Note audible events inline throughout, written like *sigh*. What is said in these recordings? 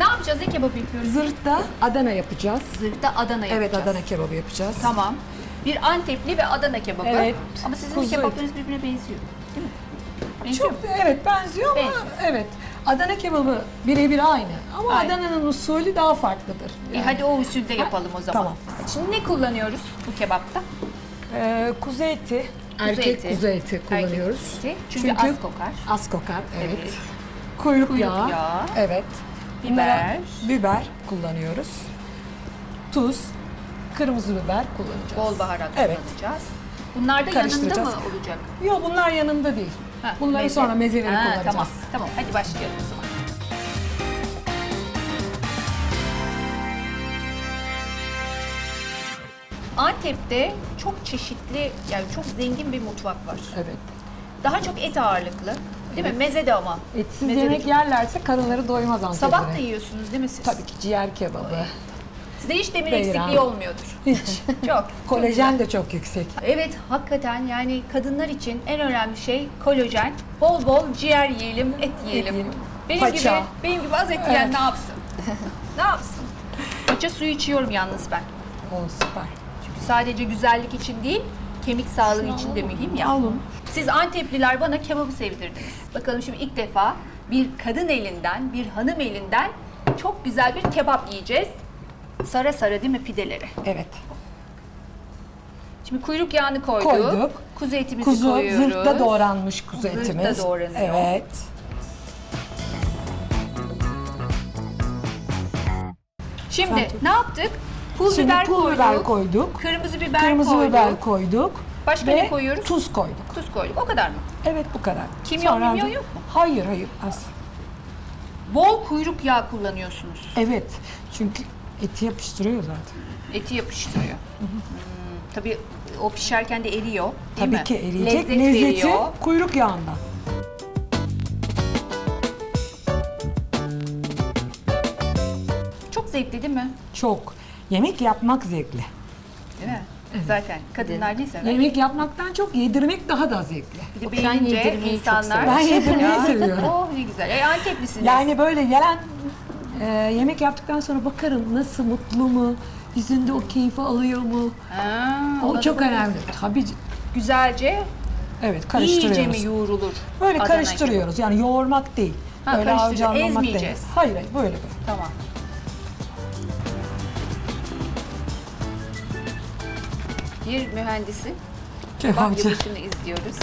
Ne yapacağız? Ne kebap yapıyoruz? Zırhta Adana yapacağız. Zırhta Adana yapacağız. Evet Adana kebabı yapacağız. Tamam. Bir Antepli ve Adana kebabı. Evet. Ama sizin Kuzu kebaplarınız birbirine benziyor. Değil mi? Benziyor Çok evet benziyor ama Benziyor. evet. Adana kebabı birebir aynı ama Aynı. Adana'nın usulü daha farklıdır. İyi, hadi o usulde yapalım o zaman. tamam. Şimdi ne kullanıyoruz bu kebapta? Ee, kuzu eti, erkek kuzu eti kullanıyoruz. Erkek eti. Çünkü az kokar. Az kokar, evet. Evet. Kuyruk, Kuyruk yağı, yağı. evet. Biber. Biber kullanıyoruz. Tuz, kırmızı biber kullanacağız. Bol baharat Evet. kullanacağız. Bunlar da yanında Karıştıracağız. mı olacak? Yok bunlar yanında değil. Ha, Bunları meze. sonra mezeleri Ha, kullanacağız. Tamam, tamam. Hadi başlayalım o zaman. Antep'te çok çeşitli, yani çok zengin bir mutfak var. Evet. Daha çok et ağırlıklı. Değil mi? Meze de ama. Etsiz Meze de yemek çok- yerlerse karınları doymaz Antep'e. Sabah da yiyorsunuz değil mi siz? Tabii ki ciğer kebabı. Sizde hiç demir Beyran. eksikliği olmuyordur. *laughs* Hiç. *laughs* Çok. Kolajen de çok yüksek. Evet hakikaten yani kadınlar için en önemli şey kolajen. Bol bol ciğer yiyelim, et yiyelim. yiyelim. Benim Paça. gibi benim gibi az et yiyen Evet. ne yapsın? *laughs* ne yapsın? Paça suyu içiyorum yalnız ben. O süper. Çünkü sadece güzellik için değil, kemik sağlığı için de mühim ya. Al onu. Siz Antepliler bana kebabı sevdirdiniz. Bakalım şimdi ilk defa bir kadın elinden, bir hanım elinden çok güzel bir kebap yiyeceğiz. Sara sara değil mi pideleri? Evet. Şimdi kuyruk yağını koyduk. Koyduk. Kuzu etimizi Kuzu koyuyoruz. zırhta doğranmış kuzu Zırhta etimiz. doğranıyor. Evet. Şimdi ne yaptık? Pul Şimdi biber pul koyduk. biber koyduk. Kırmızı biber Kırmızı koyduk. biber koyduk. Başka ve ne koyuyoruz? Tuz koyduk. Tuz koyduk. O kadar mı? Evet bu kadar. Kimyon, Sonra- mimyon yok mu? Hayır hayır az. Bol kuyruk yağı kullanıyorsunuz. Evet. Çünkü eti yapıştırıyor zaten. Eti yapıştırıyor. Hmm, tabii o pişerken de eriyor değil Tabii mi? ki eriyecek. Lezzet Lezzeti veriyor. kuyruk yağından. Çok zevkli değil mi? Çok. Yemek yapmak zevkli. Değil mi? Zaten kadınlar ne sever? Yemek yapmaktan çok yedirmek daha da zevkli. Bir de Ben beğenince yedirmeyi çok insanlar... seviyorum. Ben yedirmeyi Ya, seviyorum. Oh ne güzel. E, Anteplisiniz. Yani böyle gelen e, yemek yaptıktan sonra bakarım nasıl mutlu mu, yüzünde o keyfi alıyor mu? Ha, O çok bakıyorsun. önemli. Tabii c- Güzelce evet iyice karıştırıyoruz. mi yoğrulur? Böyle Adana karıştırıyoruz. Yani yoğurmak değil. Ha, böyle harcanlamak değil. ezmeyeceğiz. Hayır hayır böyle böyle. Tamam. Bir mühendisin Kebapçı. yapışını izliyoruz.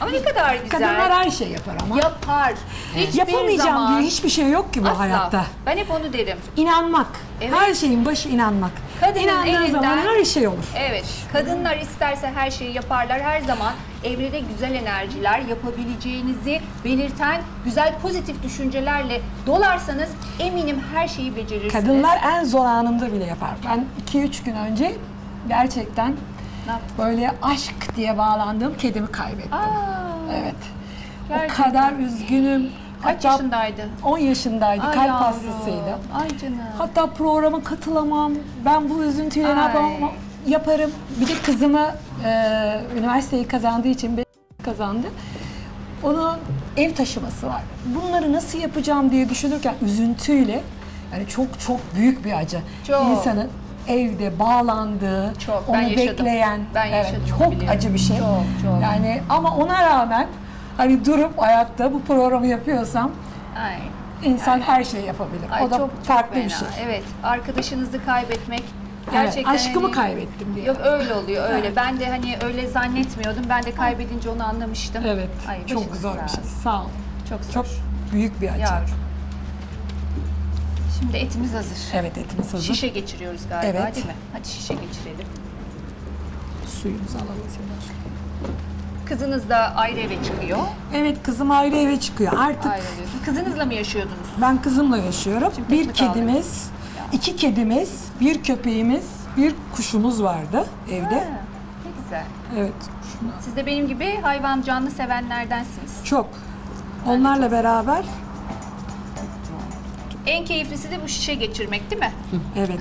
Ama ne kadar güzel. Kadınlar her şey yapar ama. yapar. Hiçbir Yapamayacağım zaman diye hiçbir şey yok ki bu asla. hayatta. Ben hep onu derim. İnanmak. Evet. Her şeyin başı inanmak. Kadının İnandığın zaman elinden- her şey olur. Evet, kadınlar isterse her şeyi yaparlar. Her zaman evrene güzel enerjiler yapabileceğinizi belirten güzel pozitif düşüncelerle dolarsanız eminim her şeyi becerirsiniz. Kadınlar en zor anında bile yapar. Ben 2-3 gün önce gerçekten Ne yaptın? böyle aşk diye bağlandığım kedimi kaybettim. Evet. Gerçekten. O kadar üzgünüm. kaç Hatta yaşındaydı? 10 yaşındaydı. Ay kalp yavrum, hastasıydı. Ay canım. Hatta programa katılamam. Ben bu üzüntüyle ne Ay. yapamam? Yaparım. Bir de kızımı e, üniversiteyi kazandığı için be- kazandı. Onun ev taşıması var. Bunları nasıl yapacağım diye düşünürken üzüntüyle yani çok çok büyük bir acı. Çok. İnsanın evde bağlandığı, Çok. onu yaşadım. bekleyen, Ben evet, yaşadım, çok biliyorum. acı bir şey. Çok, çok. Yani ama ona rağmen hani durup ayakta bu programı yapıyorsam Ay. insan her şeyi yapabilir. Ay o da çok, çok farklı fena. bir şey. Evet, arkadaşınızı kaybetmek gerçekten evet, aşkımı hani- kaybettim diye. Yok öyle oluyor öyle. Evet. Ben de hani öyle zannetmiyordum. Ben de kaybedince onu anlamıştım. Evet. Ay, çok sağ bir şey. Sağ ol. Çok zor. Çok büyük bir acı. Yavrum. Şimdi etimiz hazır. Evet etimiz hazır. Şişe geçiriyoruz galiba Evet. değil mi? Hadi şişe geçirelim. Suyumuzu alalım. Kızınız da ayrı eve çıkıyor. Evet kızım ayrı eve çıkıyor. Artık. Kızınızla mı yaşıyordunuz? ben kızımla yaşıyorum. Şimdi bir kedimiz, iki kedimiz, bir köpeğimiz, bir kuşumuz vardı evde. Ha, ne güzel. Evet. Şunu Siz de benim gibi hayvan canlı sevenlerdensiniz. çok. Onlarla beraber En keyiflisi de bu şişe geçirmek değil mi? evet.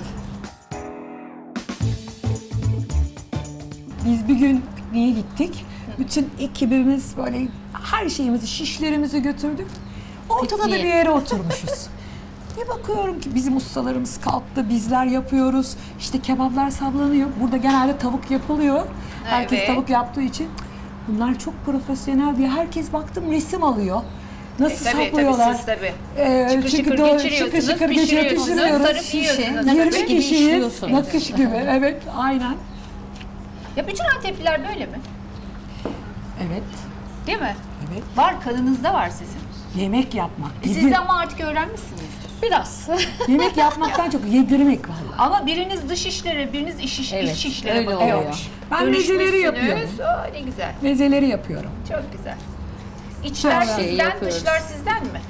Biz bir gün pikniğe gittik. Bütün ekibimiz böyle her şeyimizi, şişlerimizi götürdük. Ortada da Pikniğe. bir yere oturmuşuz. *laughs* Bir bakıyorum ki bizim ustalarımız kalktı, bizler yapıyoruz. İşte kebaplar sablanıyor. Burada genelde tavuk yapılıyor. Herkes Evet. tavuk yaptığı için. Bunlar çok profesyonel diye herkes baktım resim alıyor. Nasıl E, tabii, saplıyorlar? Tabii siz tabii. Ee, Şıkır çünkü şıkır doğru- geçiriyorsunuz, pişiriyorsunuz, pişiriyoruz. sarıp Şişe, yiyorsunuz. nakış 20 gibi kişiyiz. işliyorsunuz. Nakış gibi. Evet, aynen. Ya bütün Antepliler böyle mi? Evet. Değil mi? Evet. Var kanınızda var sizin. Yemek yapmak. Siz Yedir- de ama artık öğrenmişsinizdir. Biraz. *laughs* Yemek yapmaktan çok yedirmek vallahi. Ama biriniz dış işlere, biriniz iş, iş, Evet, iç işlere öyle bakıyormuş. Ben Görüşmüşsünüz. mezeleri yapıyorum. Aa, ne güzel. Mezeleri yapıyorum. Çok güzel. İçler Her şeyi sizden, yapıyoruz. dışlar sizden mi?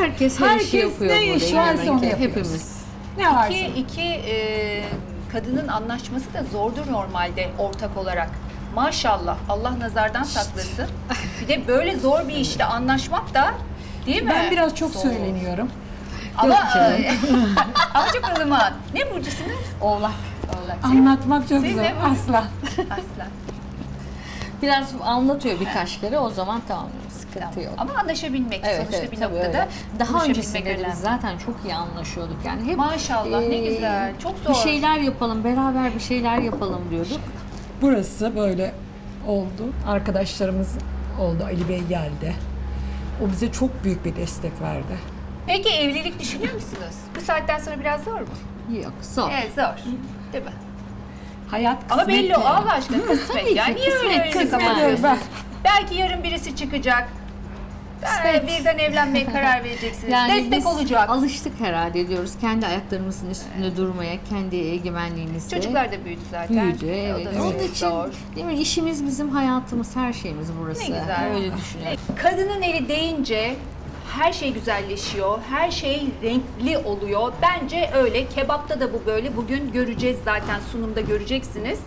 Herkes her Herkes işi yapıyor ne burada. iş varsa inanın onu ki. yapıyoruz. Hepimiz. Ne varsa. İki, iki e, kadının anlaşması da zordur normalde ortak olarak. Maşallah Allah nazardan saklasın. Bir de böyle zor bir işte anlaşmak da değil mi? Ben biraz çok Zor. söyleniyorum. Ama, e, *laughs* ama çok ılıman. Ne burcusunuz? Oğlak. Oğlak. Anlatmak çok Siz zor. ne bu? Asla. Aslan. Biraz anlatıyor birkaç kere o zaman tamam sıkıntı Tamam. yok. Ama anlaşabilmek Evet, sonuçta evet, bir tabii noktada öyle. Daha öncesinde de biz zaten çok iyi anlaşıyorduk yani. Hep Maşallah, ne güzel. Çok Bir zor. şeyler yapalım, beraber bir şeyler yapalım diyorduk. Burası böyle oldu. Arkadaşlarımız oldu. Ali Bey geldi. O bize çok büyük bir destek verdi. Peki evlilik düşünüyor musunuz? Bu saatten sonra biraz zor mu? Yok, zor. Evet zor. Değil mi? Hayat Ama kısmet belli o. Allah aşkına *laughs* kısmet. tabii ki, yani niye öyle kısmet, öyle kısmet ben. Belki yarın birisi çıkacak. Ee, birden evlenmeye karar vereceksiniz. Destek biz olacak. alıştık herhalde diyoruz. Kendi ayaklarımızın üstünde durmaya, kendi egemenliğimizde. Çocuklar da büyüdü zaten. büyüdü. O Evet. da Onun zor. için değil mi? işimiz bizim hayatımız, her şeyimiz burası. Ne güzel. Öyle düşünüyorum. Kadının eli değince her şey güzelleşiyor, her şey renkli oluyor. Bence öyle. Kebapta da bu böyle. Bugün göreceğiz zaten sunumda göreceksiniz.